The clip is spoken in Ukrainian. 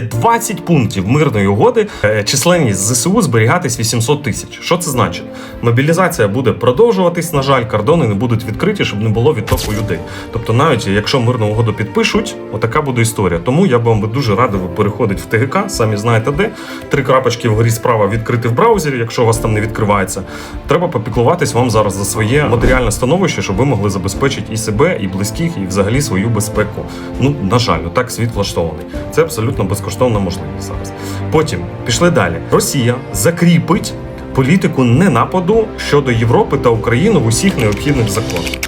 20 пунктів мирної угоди, е, численність ЗСУ зберігатись 800 тисяч. Що це значить? Мобілізація буде продовжуватись, на жаль, кордони не будуть відкриті, щоб не було відтоку людей. Тобто, навіть якщо мирну угоду підпишуть, отака буде історія. Тому я б вам дуже радив переходити в ТГК, самі знаєте де. Три крапочки вгорі справа відкрити в браузері, якщо у вас там не відкривається. Треба попіклуватись вам зараз за своє матеріальне становище, щоб ви могли забезпечити і себе, і близьких, і взагалі свою безпеку. Ну, на жаль, так світ влаштований. Це абсолютно безкоштовна можливість зараз. Потім пішли далі. Росія закріпить політику ненападу щодо Європи та України в усіх необхідних законах.